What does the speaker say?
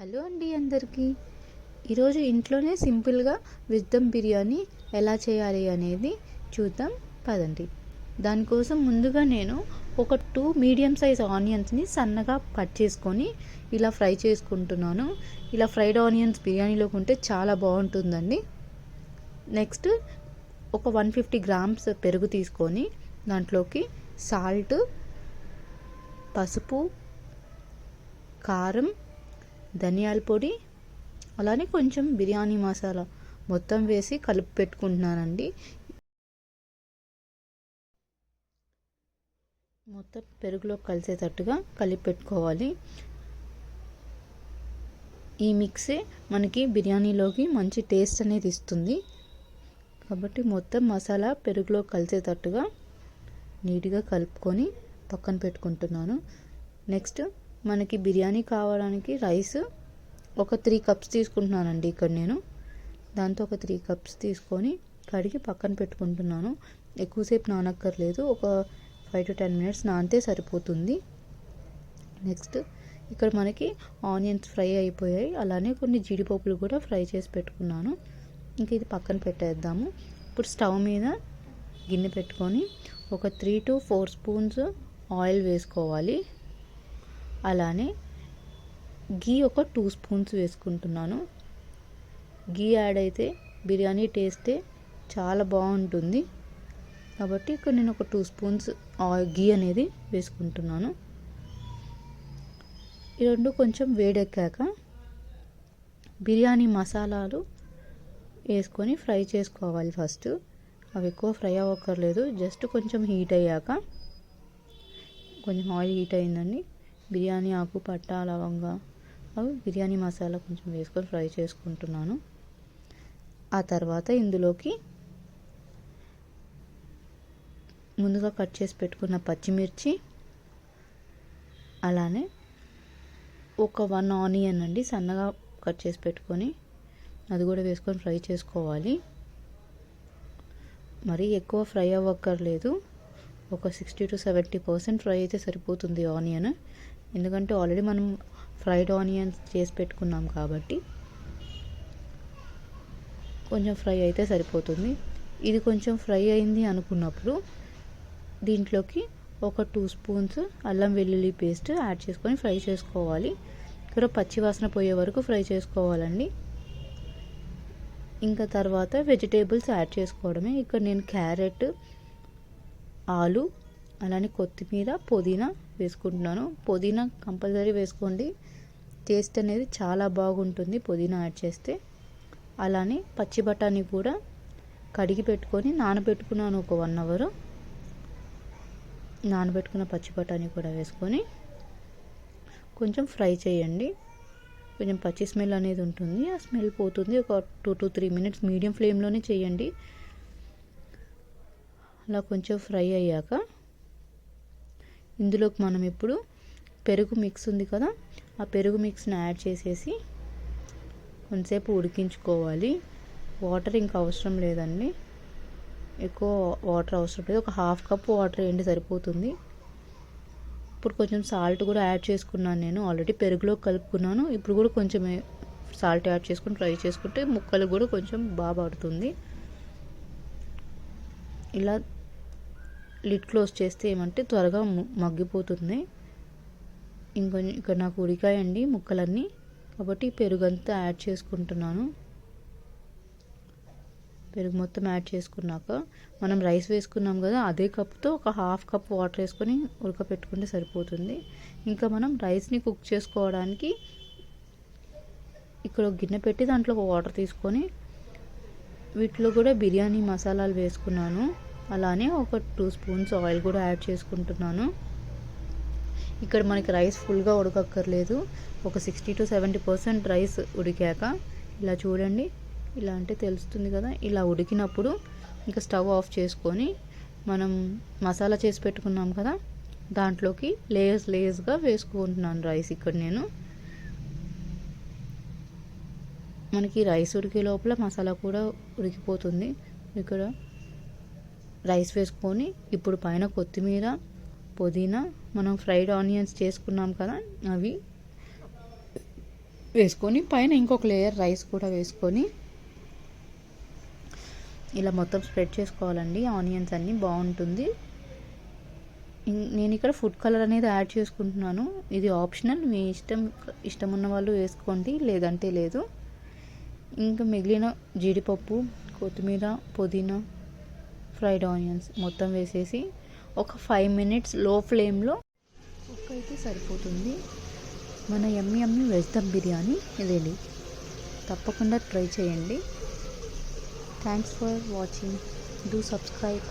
Hello అండి అందరికీ. ఈరోజు ఇంట్లోనే సింపుల్గా వెజ్ దమ్ బిర్యానీ ఎలా చేయాలి అనేది చూద్దాం. పదండి. దానికోసం ముందుగా నేను ఒక టూ మీడియం సైజ్ ఆనియన్స్ని సన్నగా కట్ చేసుకొని ఇలా ఫ్రై చేసుకుంటున్నాను. ఇలా ఫ్రైడ్ ఆనియన్స్ బిర్యానీలోకి ఉంటే చాలా బాగుంటుందండి. నెక్స్ట్ ఒక వన్ ఫిఫ్టీ గ్రామ్స్ పెరుగు తీసుకొని దాంట్లోకి సాల్ట్ పసుపు కారం ధనియాల పొడి అలానే కొంచెం బిర్యానీ మసాలా మొత్తం వేసి కలిపి పెట్టుకుంటున్నానండి. మొత్తం పెరుగులో కలిసేటట్టుగా కలిపి పెట్టుకోవాలి. ఈ మిక్సే మనకి బిర్యానీలోకి మంచి టేస్ట్ అనేది ఇస్తుంది. కాబట్టి మొత్తం మసాలా పెరుగులో కలిసేటట్టుగా నీట్గా కలుపుకొని పక్కన పెట్టుకుంటున్నాను. నెక్స్ట్ మనకి బిర్యానీ కావడానికి రైస్ ఒక త్రీ కప్స్ తీసుకుంటున్నానండి ఇక్కడ నేను. దాంతో ఒక త్రీ కప్స్ తీసుకొని కడిగి పక్కన పెట్టుకుంటున్నాను. ఎక్కువసేపు నానక్కర్లేదు. ఒక ఫైవ్ టు టెన్ మినిట్స్ నానితే సరిపోతుంది. నెక్స్ట్ ఇక్కడ మనకి ఆనియన్స్ ఫ్రై అయిపోయాయి. అలానే కొన్ని జీడిపప్పులు కూడా ఫ్రై చేసి పెట్టుకున్నాను. ఇంక ఇది పక్కన పెట్టేద్దాము. ఇప్పుడు స్టవ్ మీద గిన్నె పెట్టుకొని ఒక three to four spoons oil వేసుకోవాలి. అలానే గీ ఒక టూ స్పూన్స్ వేసుకుంటున్నాను. గీ యాడ్ అయితే బిర్యానీ టేస్టే చాలా బాగుంటుంది. కాబట్టి ఇక్కడ నేను ఒక టూ స్పూన్స్ గీ అనేది వేసుకుంటున్నాను. ఈ రెండు కొంచెం వేడెక్కాక బిర్యానీ మసాలాలు వేసుకొని ఫ్రై చేసుకోవాలి ఫస్ట్. అవి ఎక్కువ ఫ్రై అవ్వక్కర్లేదు. జస్ట్ కొంచెం హీట్ అయ్యాక కొంచెం ఆయిల్ హీట్ అయిందండి బిర్యానీ ఆకు పట్ట లవంగా అవి బిర్యానీ మసాలా కొంచెం వేసుకొని ఫ్రై చేసుకుంటున్నాను. ఆ తర్వాత ఇందులోకి ముందుగా కట్ చేసి పెట్టుకున్న పచ్చిమిర్చి అలానే ఒక వన్ ఆనియన్ అండి సన్నగా కట్ చేసి పెట్టుకొని అది కూడా వేసుకొని ఫ్రై చేసుకోవాలి. మరి ఎక్కువ ఫ్రై అవ్వక్కర్లేదు. ఒక sixty to seventy percent fry అయితే సరిపోతుంది ఆనియన్. ఎందుకంటే ఆల్రెడీ మనం ఫ్రైడ్ ఆనియన్స్ చేసి పెట్టుకున్నాం కాబట్టి కొంచెం ఫ్రై అయితే సరిపోతుంది. ఇది కొంచెం ఫ్రై అయింది అనుకున్నప్పుడు దీంట్లోకి ఒక టూ స్పూన్స్ అల్లం వెల్లుల్లి పేస్ట్ యాడ్ చేసుకొని ఫ్రై చేసుకోవాలి. ఇక్కడ పచ్చివాసన పోయే వరకు ఫ్రై చేసుకోవాలండి. ఇంకా తర్వాత వెజిటేబుల్స్ యాడ్ చేసుకోవడమే. ఇక్కడ నేను క్యారెట్ ఆలు అలానే కొత్తిమీర పుదీనా వేసుకుంటున్నాను. పుదీనా కంపల్సరీ వేసుకోండి. టేస్ట్ అనేది చాలా బాగుంటుంది పుదీనా యాడ్ చేస్తే. అలానే పచ్చి బఠానీ కూడా కడిగి పెట్టుకొని నానబెట్టుకున్నాను ఒక వన్ అవర్. నానబెట్టుకున్న పచ్చి బఠానీ కూడా వేసుకొని కొంచెం ఫ్రై చేయండి. కొంచెం పచ్చి స్మెల్ అనేది ఉంటుంది. ఆ స్మెల్ పోతుంది ఒక two to three minutes medium ఫ్లేమ్లోనే చేయండి. అలా కొంచెం ఫ్రై అయ్యాక ఇందులోకి మనం ఇప్పుడు పెరుగు మిక్స్ ఉంది కదా ఆ పెరుగు మిక్స్ని యాడ్ చేసేసి కొంతసేపు ఉడికించుకోవాలి. వాటర్ ఇంకా అవసరం లేదండి. ఎక్కువ వాటర్ అవసరం లేదు. ఒక హాఫ్ కప్ వాటర్ ఏంటి సరిపోతుంది. ఇప్పుడు కొంచెం సాల్ట్ కూడా యాడ్ చేసుకున్నాను నేను. ఆల్రెడీ పెరుగులో కలుపుకున్నాను. ఇప్పుడు కూడా కొంచెం సాల్ట్ యాడ్ చేసుకుని ఫ్రై చేసుకుంటే ముక్కలు కూడా కొంచెం బాగా పడుతుంది. ఇలా లిడ్ క్లోజ్ చేస్తే ఏమంటే త్వరగా మగ్గిపోతుంది. ఇంకొంచెం ఇక్కడ నాకు ఉడికాయండి ముక్కలన్నీ. కాబట్టి పెరుగంతా యాడ్ చేసుకుంటున్నాను. పెరుగు మొత్తం యాడ్ చేసుకున్నాక మనం రైస్ వేసుకున్నాం కదా అదే కప్తో ఒక హాఫ్ కప్ వాటర్ వేసుకొని ఉడకపెట్టుకుంటే సరిపోతుంది. ఇంకా మనం రైస్ని కుక్ చేసుకోవడానికి ఇక్కడ గిన్నె పెట్టి దాంట్లో ఒక వాటర్ తీసుకొని వీటిలో కూడా బిర్యానీ మసాలాలు వేసుకున్నాను. అలానే ఒక టూ స్పూన్స్ ఆయిల్ కూడా యాడ్ చేసుకుంటున్నాను. ఇక్కడ మనకి రైస్ ఫుల్గా ఉడకక్కర్లేదు. ఒక sixty to seventy percent rice ఉడికాక ఇలా చూడండి. ఇలా అంటే తెలుస్తుంది కదా ఇలా ఉడికినప్పుడు ఇంకా స్టవ్ ఆఫ్ చేసుకొని మనం మసాలా చేసి పెట్టుకున్నాం కదా దాంట్లోకి లేయర్స్ లేయర్స్గా వేసుకుంటున్నాను రైస్ ఇక్కడ నేను. మనకి రైస్ ఉడికే లోపల మసాలా కూడా ఉడికిపోతుంది. ఇక్కడ రైస్ వేసుకొని ఇప్పుడు పైన కొత్తిమీర పుదీనా మనం ఫ్రైడ్ ఆనియన్స్ చేసుకున్నాం కదా అవి వేసుకొని పైన ఇంకొక లేయర్ రైస్ కూడా వేసుకొని ఇలా మొత్తం స్ప్రెడ్ చేసుకోవాలండి. ఆనియన్స్ అన్నీ బాగుంటుంది. నేను ఇక్కడ ఫుడ్ కలర్ అనేది యాడ్ చేసుకుంటున్నాను. ఇది ఆప్షనల్. మీ ఇష్టం ఇష్టం ఉన్న వాళ్ళు వేసుకోండి. లేదంటే లేదు. ఇంకా మిగిలిన జీడిపప్పు కొత్తిమీర పుదీనా ఫ్రైడ్ ఆనియన్స్ మొత్తం వేసేసి ఒక ఫైవ్ మినిట్స్లో ఫ్లేమ్లో కుక్ అయితే సరిపోతుంది. మన ఎమ్మి ఎమ్మి వెజ్ దమ్ బిర్యానీ రెడీ. తప్పకుండా ట్రై చేయండి. Thanks for watching do subscribe